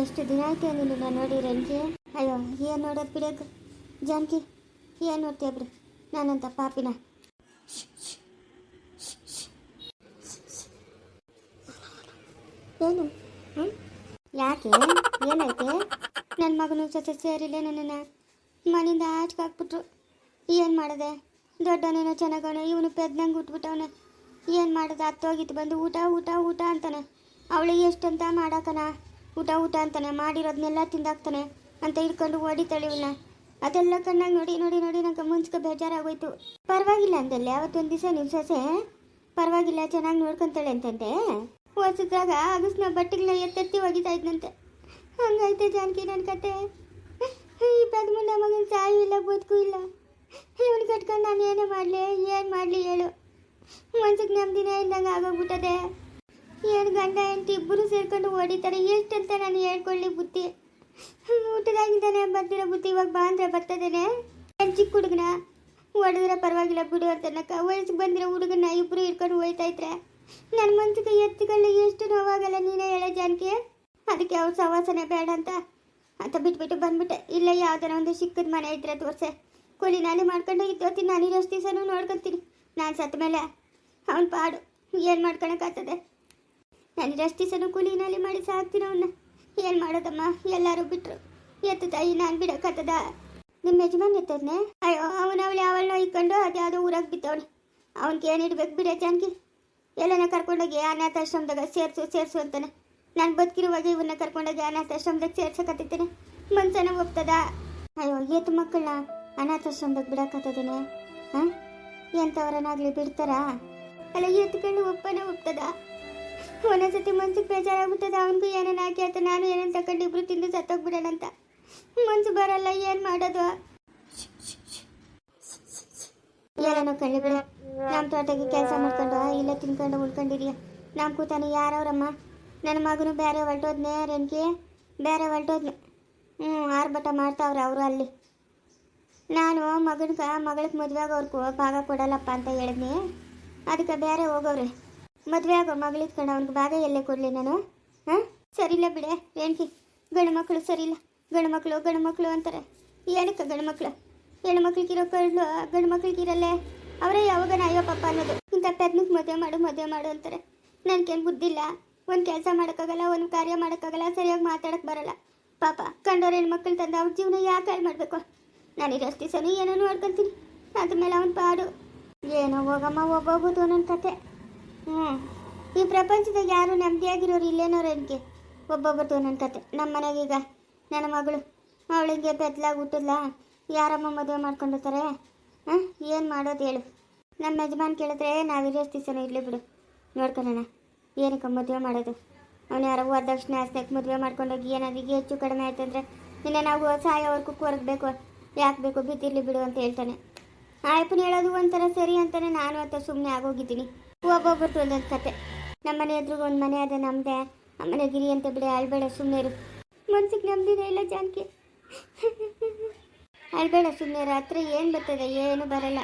ಎಷ್ಟು ದಿನ ಆಯ್ತು ನಿನ್ನ ನೋಡಿ ರಂಜಿ? ಅಯ್ಯೋ, ಏನು ನೋಡೋದ್ ಬಿಡೋದು ಜಾನಕಿ, ಏನು ನೋಡ್ತೀಯ ಬಿಡು. ನಾನಂತ ಪಾಪಿನ. ಏನು? ಯಾಕೆ? ಏನೈತೆ ನನ್ನ ಮಗನು ಜೊತೆ ಸೇರಿಲ್ಲ ನನ್ನನ್ನು. ಮನೆಯಿಂದ ಆಚೆಗೆ ಹಾಕ್ಬಿಟ್ರು. ಏನು ಮಾಡಿದೆ? ದೊಡ್ಡವನೇನೋ ಚೆನ್ನಾಗವನೆ, ಇವನು ಪೆದ್ದಂಗೆ ಉಟ್ಬಿಟ್ಟವನೆ. ಏನು ಮಾಡೋದು? ಹತ್ತೋಗಿತ್ತು ಬಂದು ಊಟ ಊಟ ಊಟ ಅಂತಾನೆ. ಅವಳಿಗೆ ಎಷ್ಟಂತ ಮಾಡಾಕನ ಊಟ ಊಟ ಅಂತಾನೆ ಮಾಡಿರೋದನ್ನೆಲ್ಲ ತಿಂದಾಕ್ತಾನೆ ಅಂತ ಹಿಡ್ಕೊಂಡು ಹೊಡಿತಾಳೆ ಇವನ್ನ ಅದೆಲ್ಲ ಕಣ್ಣಾಗ ನೋಡಿ ನೋಡಿ ನೋಡಿ ನಂಗೆ ಮುಂಚೆ ಬೇಜಾರಾಗೋಯ್ತು. ಪರವಾಗಿಲ್ಲ ಅಂದಲ್ಲ ಅವತ್ತೊಂದು ದಿವಸ ನಿಮ್ಮ ಸೊಸೆ? ಪರವಾಗಿಲ್ಲ, ಚೆನ್ನಾಗಿ ನೋಡ್ಕೊಂತಾಳೆ ಅಂತಂದೆ. ಓದಿಸಿದಾಗ ಅಗಸ್ನ ಬಟ್ಟೆಗಳ ಎತ್ತೆತ್ತಿ ಒಗಿತಾ ಇದ್ನಂತೆ. ಹಂಗಾಯ್ತು ಜಾನಕಿ ನನ್ನ ಕತೆ. ಈ ಪದ್ಮುಂಡ ಮಗನ ಸಾಯು ಇಲ್ಲ, ಬದುಕು ಇಲ್ಲ. ಇವನು ಕಟ್ಕೊಂಡು ನಾನು ಏನೇ ಮಾಡಲಿ, ಏನು ಮಾಡಲಿ ಹೇಳು. ಮನ್ಸಿಗೆ ನೆಮ್ಮದಿನೇ ಇಲ್ದಂಗೆ ಆಗೋಗ್ಬಿಟ್ಟದೆ. ಏನು ಗಂಡ ಹೆಂಡತಿ ಇಬ್ಬರು ಸೇರ್ಕೊಂಡು ಹೊಡಿತಾರೆ ಎಷ್ಟಂತ ನಾನು ಹೇಳ್ಕೊಳ್ಳಿ ಬುದ್ಧಿ. ಊಟದಾಗಿದ್ದಾನೆ ಬರ್ತಿರೋ ಬುದ್ಧಿ ಇವಾಗ ಬಾ ಅಂದ್ರೆ ಬರ್ತದೇನೆ. ಚಿಕ್ಕ ಹುಡುಗನ? ಹೊಡೆದ್ರೆ ಪರವಾಗಿಲ್ಲ ಬಿಡು ಅಂತನಕ ವಯಸ್ಸಿಗೆ ಬಂದಿರೋ ಹುಡುಗನ ಇಬ್ಬರು ಇಟ್ಕೊಂಡು ಹೋಯ್ತಾ ಇದ್ರೆ ನನ್ನ ಮನ್ಸಿಗೆ ಎತ್ತಿಕೊಳ್ಳಿ ಎಷ್ಟು ನೋವಾಗಲ್ಲ ನೀನೇ ಹೇಳ ಜಾನಕಿ. ಅದಕ್ಕೆ ಅವ್ರ ಸವಾಸನೆ ಬೇಡ ಅಂತ ಅಂತ ಬಿಟ್ಬಿಟ್ಟು ಬಂದ್ಬಿಟ್ಟೆ. ಇಲ್ಲ ಯಾವ್ದಾರ ಒಂದು ಚಿಕ್ಕದ ಮನೆ ಇದ್ರೆ ತೋರ್ಸೆ. ಕೊಡಿ, ನಾನೇ ಮಾಡ್ಕೊಂಡು ಇದ್ದೋತೀನಿ ನಾನು ಇರೋಷ್ಟು ದಿವಸನೂ ನೋಡ್ಕೊತೀನಿ. ನಾನು ಸತ್ತ ಮೇಲೆ ಅವನ ಪಾಡು. ಏನು ಮಾಡ್ಕೊಳಕ್ಕಾಗ್ತದೆ? ನಾನು ಇರೋಷ್ಟು ಕೂಲಿನಲ್ಲಿ ಕೂಲಿ ಮಾಡಿ ಸಾಕ್ತೀನಿ ಅವನ್ನ ಏನು ಮಾಡೋದಮ್ಮ? ಎಲ್ಲರೂ ಬಿಟ್ರು. ಎತ್ತು ತಾಯಿ, ನಾನು ಬಿಡೋಕತ್ತದ. ನಿಮ್ಮ ಯಜಮಾನ್ ಎತ್ತದ್ನೆ? ಅಯ್ಯೋ, ಅವನ ಅವಳು ಅವಳನ್ನ ಇಕ್ಕೊಂಡು ಅದ್ಯಾವುದೋ ಊರಾಗ ಬಿದ್ದವಳು ಅವನಿಗೆ ಏನು ಇಡ್ಬೇಕು ಬಿಡ ಜಾನಕಿ ಎಲ್ಲನ ಕರ್ಕೊಂಡೋಗಿ ಅನಾಥಾಶ್ರಮದಾಗ ಸೇರಿಸು ಸೇರಿಸು ಅಂತಾನೆ. ನಾನು ಬದುಕಿರುವಾಗ ಇವನ್ನ ಕರ್ಕೊಂಡೋಗಿ ಅನಾಥಾಶ್ರಮದಾಗ ಸೇರ್ಸಕತ್ತಿದ್ದೇನೆ. ಮನ್ಸನ ಒಪ್ತದ. ಅಯ್ಯೋ, ಏತು ಮಕ್ಕಳನ್ನ ಅನಾಥಾಶ್ರಮದಾಗ ಬಿಡಕತ್ತದೇನೆ? ಹಾಂ ಎಂಥವ್ರನ್ನಾಗಲಿ ಬಿಡ್ತಾರಾ? ಅಲ್ಲ, ಎತ್ಕೊಂಡು ಒಪ್ಪನೇ ಒಪ್ತದ. ಒಂದೊಂದ್ಸತಿ ಮನ್ಸಿಗೆ ಬೇಜಾರಾಗ್ಬಿಟ್ಟದ ಅವನಿಗೂ ಏನೇನು ಹಾಕಿ ಅಂತ ನಾನು ಏನೇನು ತಗೊಂಡು ಇಬ್ರು ತಿಂದು ಸತ್ತೋಗ್ಬಿಡೋಣಂತ ಮನ್ಸು ಬರಲ್ಲ, ಏನು ಮಾಡೋದು? ಏನೇನೋ ಕಳ್ಳಿ ನಮ್ಮ ತೋಟಕ್ಕೆ ಕೆಲಸ ಮಾಡ್ಕೊಂಡು ಇಲ್ಲ ತಿನ್ಕೊಂಡು ಉಳ್ಕೊಂಡಿದೀಯ. ನಮ್ಮ ಕೂತಾನೆ ಯಾರವ್ರಮ್ಮ ನನ್ನ ಮಗನು ಬೇರೆ ಹೊರಟೋದ್ನೆ ರೇಣ್ಕಿ? ಬೇರೆ ಹೊರಟೋದ್ನೆ ಹ್ಞೂ ಆರ್ಭಟ ಮಾಡ್ತಾವ್ರೆ ಅವರು ಅಲ್ಲಿ. ನಾನು ಮಗನ ಮಗಳಿಗೆ ಮದುವೆ ಆಗೋರ್ಗೂ ಭಾಗ ಕೊಡಲ್ಲಪ್ಪ ಅಂತ ಹೇಳಿದ್ನಿ. ಅದಕ್ಕೆ ಬೇರೆ ಹೋಗೋವ್ರೆ. ಮದುವೆ ಆಗೋ ಮಗಳಿದ್ಕೊಂಡು ಅವ್ನಿಗೆ ಭಾಗ ಎಲ್ಲೇ ಕೊಡಲಿ ನಾನು? ಹಾಂ? ಸರಿಲ್ಲ ಬಿಡೆ ರೇಣ್ಕಿ ಗಂಡು ಮಕ್ಕಳು ಸರಿಯಿಲ್ಲ ಗಂಡು ಮಕ್ಕಳು ಗಂಡು ಮಕ್ಕಳು ಅಂತಾರೆ. ಏನಕ್ಕೆ ಗಂಡು ಮಕ್ಕಳು ಹೆಣ್ಣು ಮಕ್ಳಿಗಿರೋ ಕಳ್ಳು ಗಂಡು ಮಕ್ಳಿಗಿರಲ್ಲೇ ಅವರೇ ಯಾವಾಗ ಅಯ್ಯೋ ಪಾಪ ಅನ್ನೋದು. ಇಂಥ ಪೆದ್ನಕ್ಕೆ ಮದುವೆ ಮಾಡು ಮದುವೆ ಮಾಡು ಅಂತಾರೆ. ನನಗೇನು ಬುದ್ಧಿಲ್ಲ ಒಂದು ಕೆಲಸ ಮಾಡೋಕ್ಕಾಗಲ್ಲ, ಒಂದು ಕಾರ್ಯ ಮಾಡೋಕ್ಕಾಗಲ್ಲ, ಸರಿಯಾಗಿ ಮಾತಾಡಕ್ಕೆ ಬರಲ್ಲ. ಪಾಪ, ಕಂಡೋರು ಹೆಣ್ಮಕ್ಳು ತಂದು ಅವ್ರ ಜೀವನ ಯಾಕೆ ಹಾಳು ಮಾಡಬೇಕು? ನಾನು ಇರೋಷ್ಟು ದಿವಸನೂ ಏನೋ ನೋಡ್ಕೊತೀನಿ. ಅದ್ಮೇಲೆ ಅವನು ಪಾಡು. ಏನೋ ಹೋಗಮ್ಮ ಒಬ್ಬೊಬ್ಬದು ಒಂದೊಂದು ಕತೆ. ಈ ಪ್ರಪಂಚದಾಗ ಯಾರು ನೆಮ್ಮದಿಯಾಗಿರೋರು ಇಲ್ಲೇನೋ ರೇಣಿಗೆ ಒಬ್ಬೊಬ್ಬರದು ನನ್ನ ಕತೆ. ನಮ್ಮ ಮನೆಗೀಗ ನನ್ನ ಮಗಳು. ಅವಳಿಗೆ ಬೆದ್ಲಾಗಿ ಹುಟ್ಟಿಲ್ಲ ಯಾರಮ್ಮ ಮದುವೆ ಮಾಡ್ಕೊಂಡಿರ್ತಾರೆ? ಹಾಂ? ಏನು ಮಾಡೋದು ಹೇಳು. ನಮ್ಮ ಯಜಮಾನ್ ಕೇಳಿದ್ರೆ ನಾವಿರೋ ದಿವಸನೂ ಇರಲಿ ಬಿಡು. ನೋಡ್ಕೊಳ್ಳೋಣ ಏನಕ್ಕೆ ಮದುವೆ ಮಾಡೋದು? ಅವನು ಯಾರೋ ವರದಕ್ಷಿಣೆ ಆಸ್ತಕ್ಕೆ ಮದುವೆ ಮಾಡ್ಕೊಂಡೋಗಿ ಏನಾದ್ರು ಹೆಚ್ಚು ಕಡಿಮೆ ಆಯ್ತಂದ್ರೆ ನಿನ್ನೆ ನಾವು ಸಾಯೋವರೆಗೂ ಕೊರಗಬೇಕು ಯಾಕೆ ಬೇಕು ಬಿದ್ದಿರಲಿ ಬಿಡು ಅಂತ ಹೇಳ್ತಾನೆ. ಆಯಪ್ಪನ ಹೇಳೋದು ಒಂಥರ ಸರಿ ಅಂತಾನೆ ನಾನು ಅಂತ ಸುಮ್ಮನೆ ಆಗೋಗಿದ್ದೀನಿ. ಒಬ್ಬೊಬ್ಬರದ್ದು ಒಂದೊಂದು ಕತೆ. ನಮ್ಮ ಮನೆ ಎದುರು ಒಂದು ಮನೆ ಅದೇ ನಮ್ಮದೇ ಆ ಮನೆ ಗಿರಿ ಅಂತ ಬಿಡಿ ಅಳ್ಬೇಡ ಸುಮ್ಮನೆ ಇರು. ಮನ್ಸಿಗೆ ನಮ್ದಿದೆ ಇಲ್ಲ ಜಾನಕಿ. ಅಳ್ಬೇಡ ಸುಮ್ಮನೆ ಹತ್ರ ಏನು ಬರ್ತದೆ ಏನು ಬರಲ್ಲ.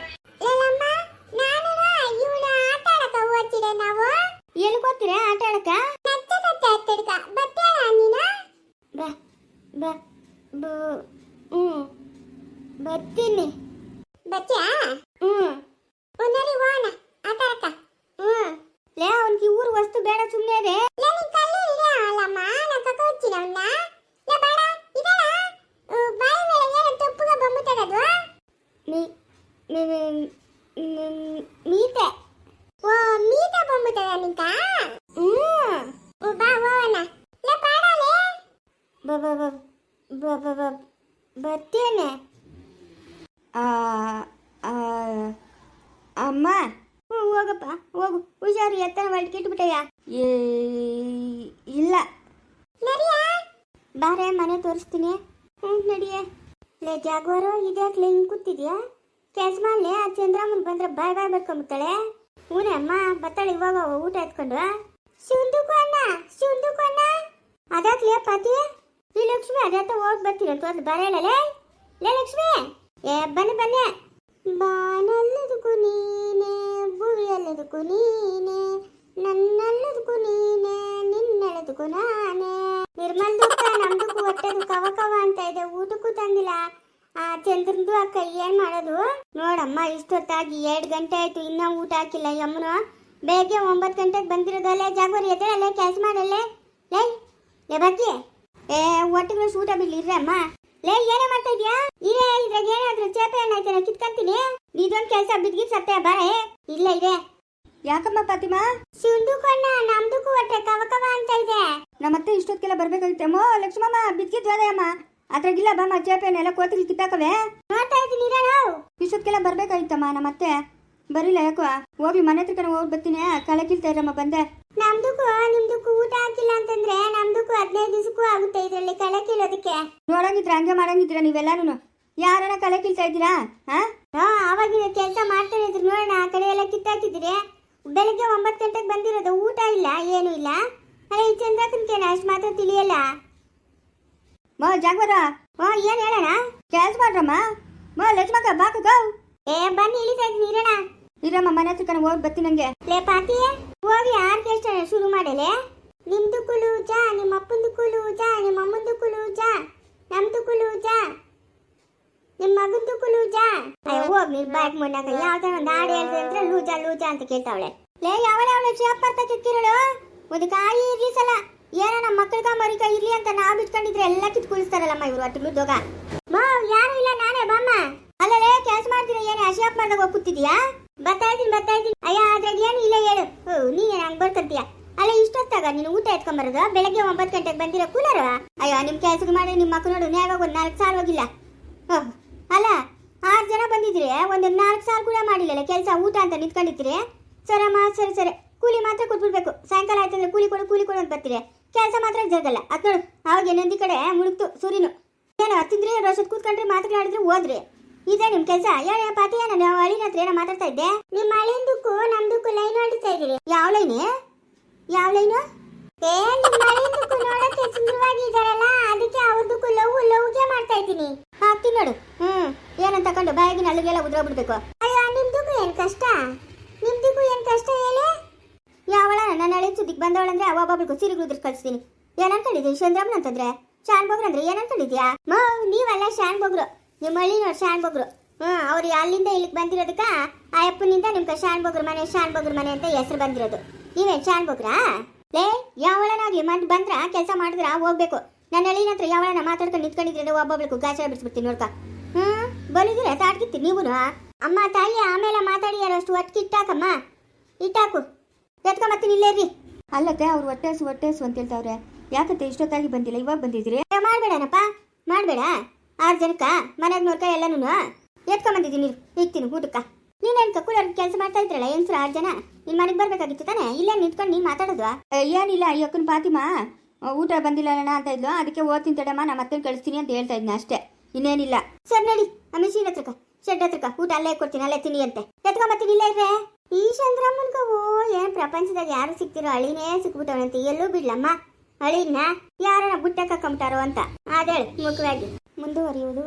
ಎಲ್ಲಿ ಗೊತ್ತೀರಾ ಆಟ ಆಡಕ ಬಾ ಬಾ ಬೂ ಹ್ಞೂ. ಬರ್ತೀನಿ. ಹ್ಞೂ. ಹ್ಞೂ ಲೇ ಅವ್ನಿಗೆ ಊರು ವಸ್ತು ಬೇಡ ಸುಮ್ಮನೆ ಅದೇ ಮೀ ಮೀ ಮೀ- ಮೀ- ಮೀತೆ. ಓ ಮೀತ ಬಂದ್ಬಿಟ್ಟದ ನಿಂಕ? ಹ್ಞೂ ಓ ಬಾ ಹೋಗೋಣ. ಲೇ ಪಾಡಲೇ ಬ ಬ ಬ ಬ ಬ ಬ ಬರ್ತೇನೆ. ಆ ಆ, ಅಮ್ಮ. ಹ್ಞೂ ಹೋಗಪ್ಪ, ಹೋಗು. ಹುಷಾರು ಎತ್ತರ ಎತ್ತನ ಕಿಟ್ಬಿಟ್ಟಯ್ಯ ಇಲ್ಲ. ಬಾರೆ, ಮನೆ ತೋರಿಸ್ತೀನಿ. ಹ್ಞೂ, ನಡಿಯೇ. ಲೇ, ಜಾಗ್ವಾರು, ಇದ್ಯಾಕ್ಲೆ ಹಿಂಗೆ ಕೂತಿದ್ಯಾ? ಕೆಲಸ ಮಾಡಲಿ ಆ ಚಂದ್ರಮ್ಮನ ಬಂದ್ರೆ ಬಾಯ್ ಬಾಯ್ ಬೆಳ್ಕೊಂಬಿಡ್ತಾಳೆ ಹೂನೆ, ಅಮ್ಮ ಬರ್ತಾಳೆ ಇವಾಗ ಊಟ ಎತ್ಕೊಂಡು. ಶಿವಂದುಕು ಅಣ್ಣ ಶಿವಂದುಕು ಅಣ್ಣ ಅದಾಕ್ಲೆ ಪಾತಿ. ಈ ಲಕ್ಷ್ಮಿ ಅದಾತ ಹೋಗಿ ಬರ್ತೀನಿ ಅಂತ ಒಂದು ಬರಲ್ಲ ಲೇ ಲೇ, ಲಕ್ಷ್ಮಿ. ಏ, ಬನ್ನಿ ಬನ್ನಿ. ಬಾನಲ್ಲದಕ್ಕೂ ನೀನೆ. ಭುವಿಯಲ್ಲದಕ್ಕೂ ನೀನೆ, ನನ್ನಲ್ಲದಕ್ಕೂ ನೀನೆ, ನಿನ್ನಲ್ಲದಕ್ಕೂ ನಾನೇ. ನಿರ್ಮಲ್ ದುಃಖ ಕವ ಕವ ಅಂತ ಇದೆ, ಊಟಕ್ಕೂ ತಂದಿಲ್ಲ. ಆ ಚಂದ್ರಂದು ಅಕ್ಕ ಏನ್ ಮಾಡೋದು? ನೋಡಮ್ಮ, ಇಷ್ಟೊತ್ತಾಗಿ ಎರಡು ಗಂಟೆ ಆಯ್ತು, ಇನ್ನೂ ಊಟ ಹಾಕಿಲ್ಲ ಯಮ್ಮನ ಬೆಳಗ್ಗೆ ಒಂಬತ್ತು ಗಂಟೆಗೆ ಬಂದಿರೋದಲ್ಲೇ ಜಾಗವರಿ ಎದ್ರೆ ಅಲ್ಲೇ, ಕೆಲಸ ಮಾಡಲ್ಲೇ ಲೈ, ಲೇ ಬಗ್ಗೆ. ಏ ಒಟ್ಟಿಗೆ ಊಟ ಬಿಡ್ಲಿ ಇರ್ರಮ್ಮ ಅಮ್ಮ. ಲೇ, ಏನೇ ಮಾಡ್ತಾ ಇದೀಯಾ? ಇರೇ ಇದ್ರಾಗ ಏನಾದ್ರೂ ಚೇಪೆ ಏನಾಯ್ತಾನ ಕಿತ್ಕೊಂತೀನಿ. ಇದೊಂದು ಕೆಲಸ ಬಿದ್ಗಿದ್ ಸತ್ತೆ ಬಾರೆ? ಇಲ್ಲ ಇದೆ ಯಾಕಮ್ಮ ಫಾತಿಮಾ ಸಿಂಧುಕಣ್ಣ ನಮ್ದಕ್ಕೂ ಹೊಟ್ಟೆ ಕವ ಕವ ಅಂತ ಇದೆ. ನಮ್ಮತ್ತೆ ಇಷ್ಟೊತ್ತಿಗೆಲ್ಲ ಅಮ್ಮ ಲಕ್ಷ್ಮಮ್ಮ ಬಿದ್ಗಿದ್ ಅಮ್ಮ ಅದ್ರಾಗಿಲ್ಲ ಬಮ್ಮ ಚೇಪೆನೆಲ್ಲ ಕೋತಿಲಿ ಕಿತ್ತಾಕವೆ. ನೋಡ್ತಾ ಇದ್ದೀನಿ ಇರೋಣ ಇಷ್ಟೊತ್ತಿಗೆಲ್ಲ ಬರ್ಬೇಕಾಗಿತ್ತಮ್ಮ ನಮ್ಮತ್ತೆ. ಬರಿಲ್ಲ ಯಾಕೋ? ಹೋಗ್ಲಿ ಮನೆ ಹತ್ರ ಕಡೆ ಹೋಗಿ ಬರ್ತೀನಿ. ಕಳೆ ಕಿಲ್ತಾ ಇರಮ್ಮ ಬಂದೆ. ನಮ್ದಕ್ಕೂ ನಿಮ್ದಕ್ಕೂ ಊಟ ಹಾಕಿಲ್ಲ ಅಂತಂದ್ರೆ ನಮ್ದಕ್ಕೂ ಹದಿನೈದು ದಿವಸಕ್ಕೂ ಆಗುತ್ತೆ ಇದರಲ್ಲಿ ಕಳೆ ಕೀಳೋದಕ್ಕೆ. ನೋಡಂಗಿದ್ರೆ ಹಂಗೆ ಮಾಡಂಗಿದ್ರೆ ನೀವೆಲ್ಲಾನು ಯಾರನ್ನ ಕಳೆ ಕೀಳ್ತಾ ಇದ್ದೀರಾ? ಹಾ? ಹಾ ಕೆಲಸ ಮಾಡ್ತಾನೆ ಇದ್ರು ನೋಡೋಣ ಆ ಕಡೆ ಎಲ್ಲ ಕಿತ್ತಾಕಿದ್ರಿ. ಬೆಳಿಗ್ಗೆ ಒಂಬತ್ತು ಗಂಟೆಗೆ ಬಂದಿರೋದು ಊಟ ಇಲ್ಲ ಏನು ಇಲ್ಲ. ಅಲ್ಲ ಈ ಚಂದ್ರಕನ್ಕೇನ ಅಷ್ಟು ಮಾತ್ರ ತಿಳಿಯಲ್ಲ. ಮೋ ಜಾಗವರ. ಹಾ ಏನ್ ಹೇಳೋಣ? ಕೆಲಸ ಮಾಡ್ರಮ್ಮ. ಮೋ ಲಕ್ಷ್ಮಕ್ಕ ಬಾಕ ಗೌ ಏ ಬನ್ನಿ ಇಳಿತಾ ಇದ್ದೀನಿ ಇರೋಣ. ಇರಮ್ಮ ಮನೆ ಹತ್ರ ಕಣ ಹೋಗಿ ಬರ್ತೀನಿ ನಂಗೆ. ಲೇ ಪಾತಿ ಹೋಗಿ ಆರ್ಕೆಸ್ಟ್ರಾ ಶುರು ಮಾಡಲೆ. ನಿಮ್ದು ಕುಲೂಜ ನಿಮ್ಮ ಅಪ್ಪಂದು ಕುಲೂಜ ನಿಮ್ಮ ಅಮ್ಮಂದು ಕುಲೂಜ ನಮ್ದು ಕುಲೂಜ ನಿಮ್ಮ ಮಗಂದಕ್ಕೂ ಕುಲೂಜ ಅಯ್ಯೋ ನೀನ್ ಬ್ಯಾಕ್ ಮುನ್ನಾಗ ಯಾವ್ದಾರ ಒಂದು ಹಾಡು ಅಂದ್ರೆ ಲೂಜ ಲೂಜ ಅಂತ ಕೇಳ್ತಾವಳೆ. ಲೇ ಯಾವಳ ಅವಳು ಶಿವಪ್ಪರ್ತ ಕಿತ್ತಿರಳು ಒಂದು ಕಾಯಿ ಇರ್ಲಿ ಸಲ. ಏನೋ ನಮ್ಮ ಮಕ್ಕಳ ಮರಿಕ ಇರ್ಲಿ ಅಂತ ನಾವು ಬಿಟ್ಕೊಂಡಿದ್ರೆ ಎಲ್ಲ ಕಿತ್ ಕುಳಿಸ್ತಾರಲ್ಲಮ್ಮ ಇವ್ರು ಅಟ್ಟು ಮುದ್ದೋಗ ಮಾ, ಯಾರು ಇಲ್ಲ, ನಾನೇ ಬಾಮ್ಮ. ಅಲ್ಲಲೇ ಕೆಲಸ ಮಾಡ್ತೀನಿ ಏನೇ? ಅಶಾಪ್ ಮಾಡ್ದಾಗ ಹೋಗಿ ಕೂತಿದ್ಯಾ? ಬರ್ತಾ ಇದ್ದೀನಿ ಬರ್ತಾ ಇದ್ದೀನಿ. ಅಯ್ಯ ಆದ್ರೆ ಏನು ಇಲ್ಲ ಹೇಳು. ಓ, ನೀ ಏನು ಹಂಗೆ ಅಲ್ಲ, ಇಷ್ಟೊತ್ತಾಗ ನೀನು ಊಟ ಎತ್ಕೊಂಬರೋದು? ಬೆಳಗ್ಗೆ ಒಂಬತ್ತು ಗಂಟೆಗೆ ಬಂದಿರೋ ಕೂಲರ? ಅಯ್ಯೋ ನಿಮ್ಮ ಕೆಲಸಕ್ಕೆ ಮಾಡಿ ನಿಮ್ಮ ಮಕ್ಕಳು ನೋಡು, ನ್ಯಾಯವಾಗ ಒಂದು ನಾಲ್ಕು ಸಾಲ ಹೋಗಿಲ್ಲ ಓಹ್ ಅಲ್ಲ ಆರು ಜನ ಬಂದಿದ್ರಿ ಒಂದು ನಾಲ್ಕು ಸಾಲ ಕೂಡ ಮಾಡಿಲ್ಲಲ್ಲ? ಕೆಲಸ ಊಟ ಅಂತ ನಿಂತ್ಕೊಂಡಿದ್ರೆ ಸರಮ್ಮ ಸರಿ ಸರಿ. ಕೂಲಿ ಮಾತ್ರ ಕೊಟ್ಬಿಡ್ಬೇಕು. ಸಾಯಂಕಾಲ ಆಯ್ತಂದ್ರೆ ಕೂಲಿ ಕೊಡು ಕೂಲಿ ಕೊಡು ಅಂತ ಬರ್ತೀರಿ. ಕೆಲಸ ಮಾತ್ರ ಜಗಲ್ಲ ಅದ್ ನೋಡು ಅವಾಗ ನಂದಿ ಕಡೆ ಮುಳುಗ್ತು ಸೂರಿನು ಏನು ಹತ್ತಿದ್ರೆ ರೋಷದ್ ಕೂತ್ಕೊಂಡ್ರೆ ಮಾತುಗಳಾಡಿದ್ರೆ ಹೋದ್ರಿ. ಇದೇ ನಿಮ್ ಕೆಲಸ. ಹೇಳ ಪಾತಿ ಏನ ನಾವು ಅಳಿನ ಹತ್ರ ಏನೋ ಮಾತಾಡ್ತಾ ಇದ್ದೆ. ನಿಮ್ಮ ಅಳಿಂದಕ್ಕೂ ನಮ್ದಕ್ಕೂ ಲೈನ್ ಆಡಿಸ್ತಾ ಇದ್ದೀರಿ. ಯಾವ ಲೈನ್ ಯಾವ ಲೈನು ಏ? ನಿಮ್ಮ ನೋಡಕ್ಕೆ ಸುಂದರವಾಗಿ ಇದಾರಲ್ಲ ಅದಕ್ಕೆ ಅವ್ರದಕ್ಕೂ ಲವ್ ಲವ್ಗೆ ಮಾಡ್ತಾ ಇದ್ದೀನಿ ಹಾಕ್ತೀನಿ ನೋಡು ಹ್ಮ್ ಏನಂತ ತಕೊಂಡು ಅಲ್ಲಿಗೆಲ್ಲ ಉದ್ರೋಗ್ಬಿಡ್ಬೇಕು ಅಯ್ಯೋ ನಿಮ್ದಕ್ಕೂ ಏನ್ ಕಷ್ಟ? ನಿಮ್ದಕ್ಕೂ ಏನ್ ಕಷ್ಟ ಹೇಳಿ? ಯಾವಳ ನನ್ನ ಹಳೆ ಸುದ್ದಿಗೆ ಬಂದವಳಂದ್ರೆ ಅವ ಒಬ್ಬೊಬ್ಳಿಗೂ ಸಿರಿಗಳು ಉದ್ರಿಸಿ ಕಳಿಸ್ತೀನಿ. ಏನ್ ಅನ್ಕೊಂಡಿದ್ದೀನಿ ಚಂದ್ರಮ್ಮನ ಅಂತಂದ್ರೆ? ಶಾನ್ ಬೊಗ್ರು ಅಂದ್ರೆ ಏನ್ ಅನ್ಕೊಂಡಿದ್ಯಾ? ಮೋ ನೀವಲ್ಲ ಶಾನ್ ಬೊಗ್ರು. ನಿಮ್ಮ ಹಳ್ಳಿನವ್ರು ಶಾನ್ ಬೊಗ್ರು. ಹ್ಮ್ ಅವ್ರು ಅಲ್ಲಿಂದ ಇಲ್ಲಿಗೆ ಬಂದಿರೋದಕ್ಕ ಆ ಅಪ್ಪನಿಂದ ನಿಮ್ಗೆ ಶಾನ್ ಬೊಗ್ರ ಮನೆ ಶಾನ್ ಬೊಗ್ರ ಮನೆ ಅಂತ ಹೆಸರು ಬಂದಿರೋದು. ನೀವೇ ಶಾನ್ ಬೊಗ್ರಾ? ಲೇ ಯಾವಳನಾಗ್ಲಿ ಮತ್ತೆ ಬಂದ್ರ ಕೆಲಸ ಮಾಡಿದ್ರ ಹೋಗ್ಬೇಕು. ನನ್ನ ಹಳ್ಳಿನ ಹತ್ರ ಯಾವಳನ ಮಾತಾಡ್ಕೊಂಡು ನಿಂತ್ಕೊಂಡಿದ್ರೆ ಒಬ್ಬೊಬ್ಳಿಗೂ ಗಾಚಾರ ಬಿಡಿಸ್ಬಿಡ್ತೀನಿ ನೋಡ್ಕ. ಬಲಿದ್ರೆ ತಾಡ್ಕಿತ್ತಿ ನೀವುನು? ಅಮ್ಮ ತಾಯಿ ಆಮೇಲೆ ಮಾತಾಡಿ ಅಷ್ಟು ಒಟ್ಟಿಗೆ ಇಟ್ಟಾಕಮ್ಮ? ಇಟ್ಟಾಕು. ಎತ್ಕೊಂಬತ್ತೀನಿ ಇಲ್ಲೇ ರೀ ಅಲ್ಲತ್ತೆ ಅವ್ರು ಹೊಟ್ಟೆಸು ಹೊಟ್ಟೆಸು ಅಂತ ಹೇಳ್ತಾವ್ರೆ. ಯಾಕತ್ತೆ ಇಷ್ಟೊತ್ತಾಗಿ ಬಂದಿಲ್ಲ? ಇವಾಗ ಬಂದಿದ್ದೀರಿ? ಮಾಡಬೇಡನಪ್ಪ. ಮಾಡಬೇಡ. ಆರು ಜನಕ್ಕ ಮನೆಯಾಗ ನೋಡ್ಕ ಎಲ್ಲನೂ ಎತ್ಕೊಂಬಂದಿದ್ದೀನಿ ಇಕ್ತೀನಿ ಊಟಕ್ಕ. ನೀನು ಅನ್ಕ ಕೂಲರ್ ಕೆಲಸ ಮಾಡ್ತಾ ಇದ್ರಲ್ಲ ಹೆಂಗ್ಸ್ರು ಆರು ಜನ? ನಿನ್ ಮನೆಗೆ ಬರ್ಬೇಕಾಗಿತ್ತು ತಾನೆ? ಇಲ್ಲೇ ನಿಂತ್ಕೊಂಡು ನೀನು ಮಾತಾಡೋದು ಏನಿಲ್ಲ ಅಯ್ಯಕ್ಕನ ಪಾತಿಮ ಊಟ ಬಂದಿಲ್ಲ ಅಣ್ಣ ಅಂತ ಇದ್ಲು. ಅದಕ್ಕೆ ಓದ್ತೀನಿ ತಡಮ್ಮ ನಮ್ಮ ಮತ್ತೆ ಕಳಿಸ್ತೀನಿ ಅಂತ ಹೇಳ್ತಾ ಇದ್ನ ಅಷ್ಟೇ. ಇನ್ನೇನಿಲ್ಲ. ಸರ್ ನಡಿ. ಮಿಷಿನ್ ಹತ್ರಕ ಶೆಡ್ ಹತ್ರಕ ಊಟ ಅಲ್ಲೇ ಕೊಡ್ತೀನಿ, ಅಲ್ಲೇ ತಿನ್ನಿ ಅಂತೆ. ಎತ್ಕೊಂಬತ್ತೀನಿ ಇಲ್ಲೇ ಇರ್ರೆ ಈ ಓ ಏನ್ ಪ್ರಪಂಚದಾಗ ಯಾರು ಸಿಕ್ತಿರೋ ಅಳಿನೇ ಸಿಕ್ಬಿಟ್ಟವನಂತೆ ಎಲ್ಲೂ ಬಿಡ್ಲಮ್ಮ. ಅಳಿನ ಯಾರನ್ನ ಬುಟ್ಟಕ್ಕ ಕಂಬಿಟ್ಟಾರೋ ಅಂತ. ಅದೇಳು ಮುಖವಾಗಿ. ಮುಂದುವರಿಯುವುದು.